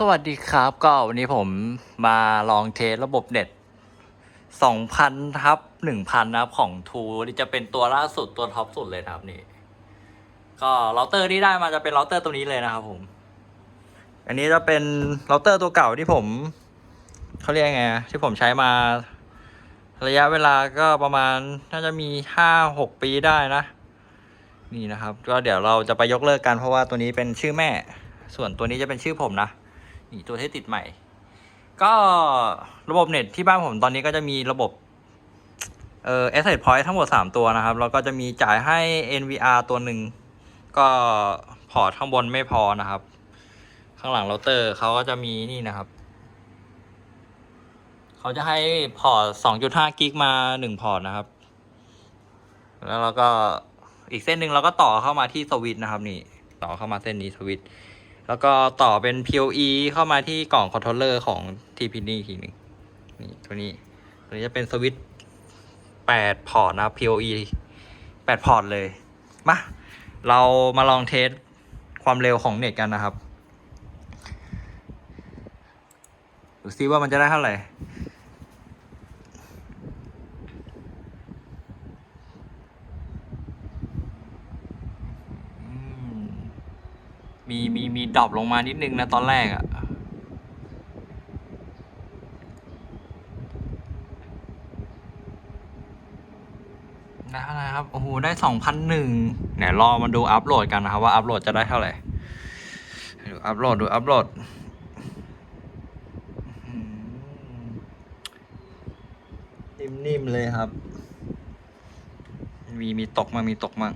สวัสดีครับก็วันนี้ผมมาลองเทสระบบเน็ต 2,000ทับ1,000 นะครับ ของทูนี่จะเป็นตัวล่าสุดตัวท็อปสุดเลยนะครับนี่ ก็เราเตอร์ที่ได้มาจะเป็นเราเตอร์ตัวนี้เลยนะครับผม อันนี้จะเป็นเราเตอร์ตัวเก่าที่ผม เขาเรียกไง ที่ผมใช้มา ระยะเวลาก็ประมาณน่าจะมีห้าหกปีได้นะ นี่นะครับ ก็เดี๋ยวเราจะไปยกเลิกกันเพราะว่าตัวนี้เป็นชื่อแม่ ส่วนตัวนี้จะเป็นชื่อผมนะ นี่ตัวที่ติดใหม่ ก็ระบบเน็ตที่บ้านผมตอนนี้ก็จะมีระบบเอ่อ Asset Point ทั้งหมด 3 ตัวนะครับ แล้วก็จะมีจ่ายให้ NVR ตัวหนึ่ง ก็พอร์ตข้างบนไม่พอนะครับ ข้างหลังเราเตอร์เขาก็จะมีนี่นะครับเขาจะให้พอร์ต 2.5 กิกมา 1 พอร์ตนะครับ แล้วเราก็อีกเส้นหนึ่งเราก็ต่อเข้ามาที่สวิต์นะครับนี่ ต่อเข้ามาเส้นนี้สวิต์ แล้วก็ต่อเป็น PoE เข้ามาที่กล่องคอนโทรลเลอร์ของ TP นี่ทีหนึ่งนี่ตัวนี้ ตัวนี้จะเป็นสวิตช์แปดพอร์ตนะครับ PoE แปดพอร์ตเลย มา เรามาลองเทสความเร็วของเน็ตกันนะครับ ดูซิว่ามันจะได้เท่าไหร่ มีมีมีดรอปลงมานิดนึงนะตอนแรกอะ่ะได้เท่าไหร่ครับ โอ้โห ได้สองพันหนึ่งเนี่ยรอมาดูอัปโหลดกันนะครับ ว่าอัปโหลดจะได้เท่าไหร่ ดูอัปโหลดดูอัปโหลดอืมนิ่มๆเลยครับ มีมีตกมามีตกมา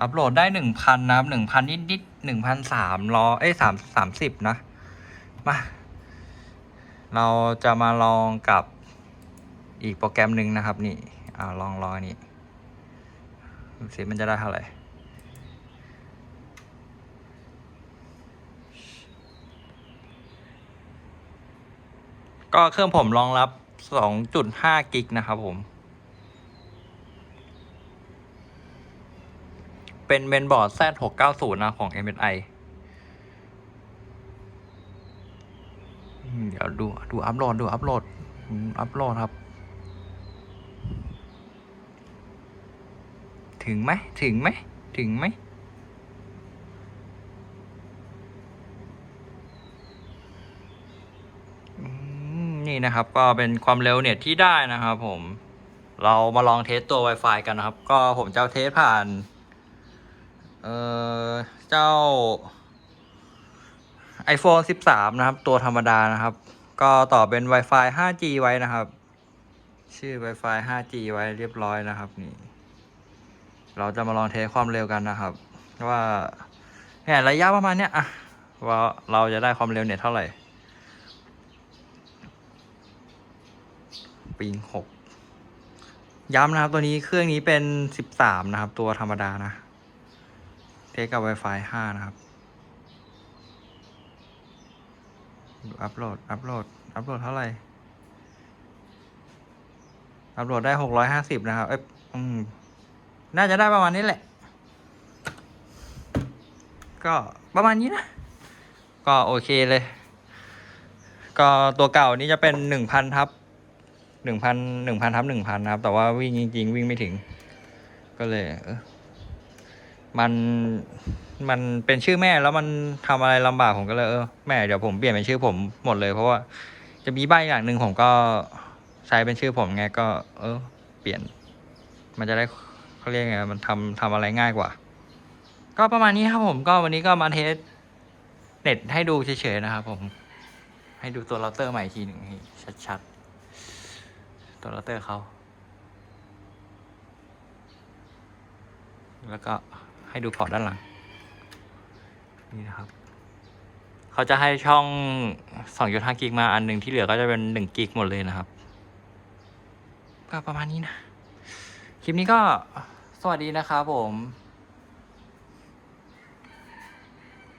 อัปโหลดได้หนึ่งพันนะครับหนึ่งพันนิดนิดหนึ่งพันสามร้อเอ้ยสามสามสิบนะ มา เราจะมาลองกับอีกโปรแกรมหนึ่งนะครับ นี่ อ่าลองลองอันนี้ดูสิมันจะได้เท่าไหร่ก็เครื่องผมรองรับ 2.5 กิกนะครับผม เป็นเมนบอร์ด Z690 นะของ MSI เดี๋ยวดูดูอัพโหลดดูอัพโหลดอัพโหลดครับ ถึงไหมถึงไหมถึงไหมนี่นะครับก็เป็นความเร็วเน็ตที่ได้นะครับผมเรามาลองเทสตัว Wi-Fi กันนะครับ ก็ผมจะเทสผ่าน เอ่อเจ้า iPhone 13 นะครับ ตัวธรรมดานะครับ ก็ต่อเป็น Wi-Fi 5G ไว้นะครับ ชื่อ Wi-Fi 5G ไว้เรียบร้อยนะครับ นี่ เราจะมาลองเทสความเร็วกันนะครับ ว่าเนี่ยระยะประมาณเนี้ยอะว่าเราจะได้ความเร็วเน็ตเท่าไหร่ปิงหกย้ำนะครับตัวนี้เครื่องนี้เป็น13นะครับ ตัวธรรมดานะ เทสกับ Wi-Fi 5 นะครับ ดูอัพโหลด อัพโหลด อัพโหลดเท่าไหร่ อัพโหลดได้หกร้อยห้าสิบนะครับ เอ้ยอืมน่าจะได้ประมาณนี้แหละ ก็ประมาณนี้นะ ก็โอเคเลย ก็ตัวเก่านี้จะเป็นหนึ่งพันทับหนึ่งพันหนึ่งพันทับหนึ่งพันนะครับ แต่ว่าวิ่งจริง ๆ วิ่งไม่ถึง ก็เลย เออ มันมันเป็นชื่อแม่แล้วมันทำอะไรลำบากผมก็เลยเออแม่เดี๋ยวผมเปลี่ยนเป็นชื่อผมหมดเลย เพราะว่าจะมีใบอย่างหนึ่งผมก็ใช้เป็นชื่อผมไงก็ เออ เปลี่ยน มันจะได้เขาเรียกไงมันทำทำอะไรง่ายกว่า ก็ประมาณนี้ครับผมก็วันนี้ก็มาเทสเน็ตให้ดูเฉยๆนะครับผม ให้ดูตัวเราเตอร์ใหม่ทีหนึ่งให้ชัดๆ ตัวเราเตอร์เขาแล้วก็ ให้ดูพอร์ตด้านหลัง นี่นะครับ เขาจะให้ช่อง2.5กิกมาอันหนึ่งที่เหลือก็จะเป็น1กิกหมดเลยนะครับ ก็ประมาณนี้นะ คลิปนี้ก็สวัสดีนะครับผม